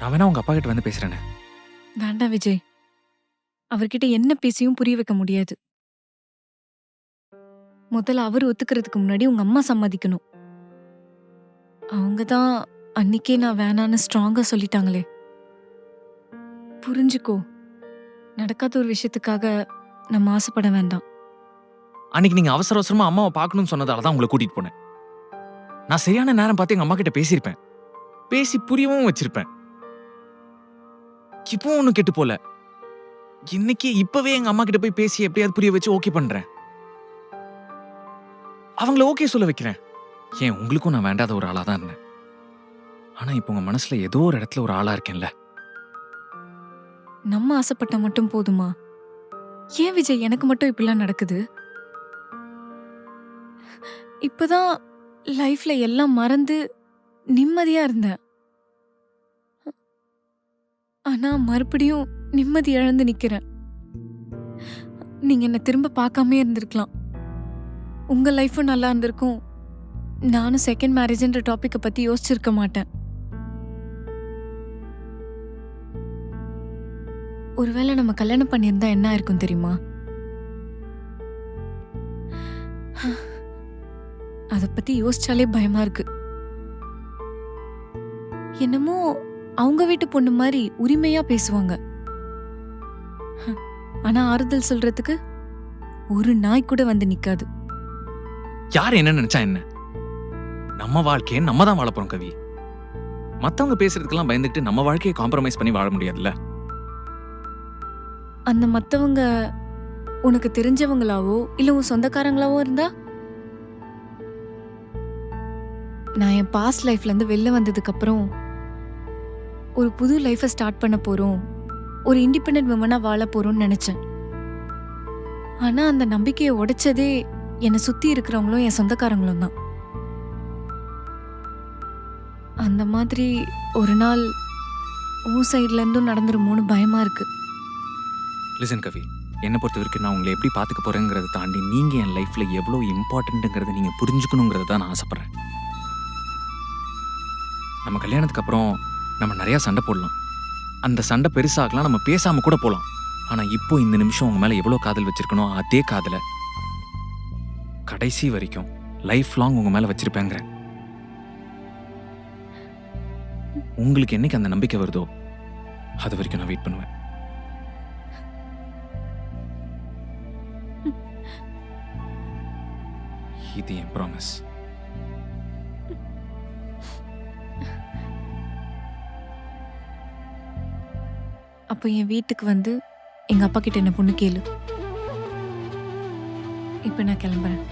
நான் வேணா உங்க அப்பா கிட்ட வந்து பேசுறேனே. வேண்டாம் விஜய். அவர்கிட்ட என்ன பேசியும் புரிய வைக்க முடியாது. முதல்ல அவர் ஒத்துக்கிறதுக்கு முன்னாடி உங்க அம்மா சம்மதிக்கணும். அவங்க தான் அன்னிக்கே நான் வேணான்னு ஸ்ட்ராங்கா சொல்லிட்டாங்களே. புரிஞ்சுக்கோ. நடக்காத ஒரு விஷயத்துக்காக நம்ம ஆசைப்பட வேண்டாம். அன்னைக்கு நீங்க அவசர அவசரமா அம்மாவை பார்க்கணும்னு சொன்னதால தான் உங்களை கூட்டிட்டு போனேன். நான் சரியான நேரம் பார்த்து எங்க அம்மா கிட்ட பேசியிருப்பேன். பேசி புரியவும் வச்சிருப்பேன். இப்போ ஒன்றும் கெட்டு போல. இன்னைக்கு இப்பவே எங்க அம்மா கிட்ட போய் பேசி எப்படியாவது புரிய வச்சு ஓகே பண்றேன். அவங்கள ஓகே சொல்ல வைக்கிறேன். ஏன் உங்களுக்கும் நான் வேண்டாத ஒரு ஆளா தான் இருந்தேன். ஆனா இப்போ உங்க மனசுல ஏதோ ஒரு இடத்துல ஒரு ஆளா இருக்கேன்ல. நம்ம ஆசைப்பட்ட மட்டும் போதுமா? ஏன் விஜய் எனக்கு மட்டும் இப்படிலாம் நடக்குது? இப்பதான் லைஃப்ல எல்லாம் மறந்து நிம்மதியா இருந்தேன். ஆனா மறுபடியும் நிம்மதி இழந்து நிக்கிறேன். நீங்க என்ன திரும்ப பார்க்காம இருந்திருக்கலாம். உங்க லைஃபும் நல்லா இருந்திருக்கும். நானும் செகண்ட் மேரேஜ்ன்ற டாப்பிக்கை பத்தி யோசிச்சிருக்க மாட்டேன். ஒருவேளை நம்ம கல்யாணம் பண்ணியிருந்தா என்ன ஆயிருக்கும் தெரியுமா? அதை பத்தி யோசிச்சாலே பயமா இருக்கு. என்னமோ அவங்க வீட்டு பொண்ணு மாதிரி உரிமையா பேசுவாங்க. ஆனா ஆறுதல் சொல்றதுக்கு ஒரு நாய் கூட வந்து நிக்காது. யார் என்ன நினைச்சா என்ன? நம்ம வாழ்க்கையை நம்ம தான் வாழ போறோம் கவி. மத்தவங்க பேசுறதுக்கெல்லாம் பயந்துட்டு நம்ம வாழ்க்கையை காம்ப்ரமைஸ் பண்ணி வாழ முடியாதுல்ல? அந்த மத்தவங்க உனக்கு தெரிஞ்சவங்களாவோ இல்ல உன் சொந்தக்காரங்களாவோ இருந்தா? நான் என் பாஸ்ட் லைஃப்ல இருந்து வெளில வந்ததுக்கு அப்புறம் ஒரு புது லைஃபை ஸ்டார்ட் பண்ண போறோம். ஒரு இண்டிபெண்டன்ட் விமனா வாழ போறோம்னு நினைச்சேன். ஆனா அந்த நம்பிக்கையை உடைச்சதே என்னை சுத்தி இருக்கிறவங்களும் என் சொந்தக்காரங்களும் தான். அந்த மாதிரி ஒரு நாள் ஊ சைட்ல இருந்தும் நடந்துருமோன்னு பயமா இருக்கு. லிசன் கவி என்னை பொறுத்த வரைக்கும் நான் உங்களை எப்படி பார்த்துக்க போறேங்கிறத தாண்டி நீங்க என் லைஃப்ல எவ்வளோ இம்பார்ட்டன்ட்டுங்கிறத நீங்க புரிஞ்சுக்கணுங்கிறத தான் நான் ஆசைப்பட்றேன். நம்ம கல்யாணத்துக்கு அப்புறம் நம்ம நிறையா சண்டை போடலாம். அந்த சண்டை பெருசாகலாம் நம்ம பேசாமல் கூட போகலாம் ஆனால் இப்போ இந்த நிமிஷம் உங்கள் மேலே எவ்வளோ காதல் வச்சுருக்கணும் அதே காதலை கடைசி வரைக்கும் லைஃப் லாங் உங்கள் மேலே வச்சுருப்பேங்கிற. உங்களுக்கு என்னைக்கு அந்த நம்பிக்கை வருதோ அது வரைக்கும் நான் வெயிட் பண்ணுவேன். இது என் ப்ராமிஸ் அப்போ என் வீட்டுக்கு வந்து எங்கள் அப்பா கிட்ட என்ன பொண்ணு கேளு. இப்போ நான் கிளம்புறேன்.